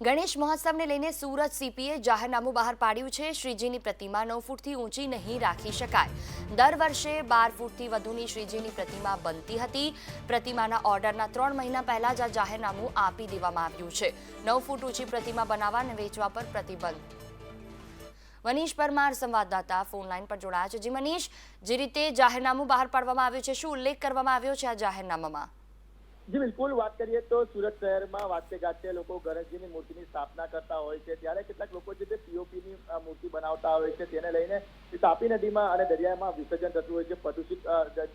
ગણેશ મહોત્સવને લઈને સુરત સીપીએ જાહેરનામું બહાર પાડ્યું છે. શ્રીજીની પ્રતિમા નવ ફૂટથી ઊંચી નહીં રાખી શકાય. દર વર્ષે બાર ફૂટથી વધુની શ્રીજીની પ્રતિમા બનતી હતી. પ્રતિમાના ઓર્ડરના ત્રણ મહિના પહેલા જ આ જાહેરનામું આપી દેવામાં આવ્યું છે. નવ ફૂટ ઊંચી પ્રતિમા બનાવવા અને વેચવા પર પ્રતિબંધ. મનીષ પરમાર, સંવાદદાતા ફોનલાઈન પર જોડાયા છે. જી મનીષ, જે રીતે જાહેરનામું બહાર પાડવામાં આવ્યું છે, શું ઉલ્લેખ કરવામાં આવ્યો છે આ જાહેરનામામાં? જી, બિલકુલ. વાત કરીએ તો સુરત શહેરમાં વાતે ગાતે લોકો ગણેશજીની મૂર્તિની સ્થાપના કરતા હોય છે. ત્યારે કેટલાક લોકો જે તે પીઓપીની મૂર્તિ બનાવતા હોય છે, તેને લઈને તાપી નદીમાં અને દરિયામાં વિસર્જન થતું હોય છે, પ્રદૂષિત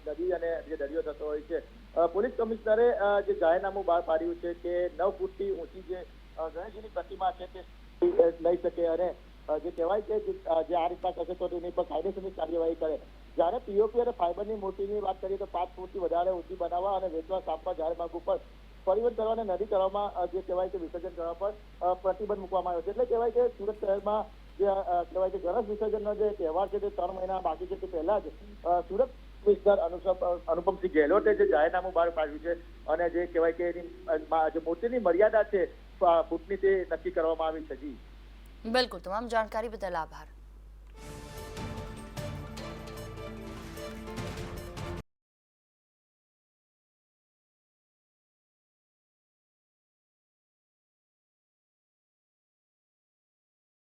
નદી અને જે દરિયો થતો હોય છે. પોલીસ કમિશનરે જે જાહેરનામું બહાર પાડ્યું છે કે નવ ફૂટથી ઊંચી જે ગણેશજીની પ્રતિમા છે તે લઈ શકે અને જે કહેવાય છે જે આ રીતના કરશે તો તેની પર કાયદેસરની કાર્યવાહી કરે. જ્યારે પીઓપી અને ફાઇબરની મૂર્તિની વાત કરીએ તો પાંચ ફૂટથી વધારે ઊંચી બનાવવા અને વેચવા સ્થાપવા જાહેર માર્ગ ઉપર પરિવહન કરવા અને નદી કરવામાં જે કહેવાય છે વિસર્જન કરવા પર પ્રતિબંધ મૂકવામાં આવ્યો છે. એટલે કહેવાય કે સુરત શહેરમાં જે કહેવાય છે ગણેશ વિસર્જનનો જે તહેવાર છે તે ત્રણ મહિના બાકી છે તે પહેલા જ સુરત કમિશનર અનુપમસિંહ ગેહલોતે જે જાહેરનામું બહાર પાડ્યું છે અને જે કહેવાય કે એની જે મૂર્તિની મર્યાદા છે ફૂટની તે નક્કી કરવામાં આવી છે. જી. બિલકુલ. તમામ જાણકારી બદલ આભાર.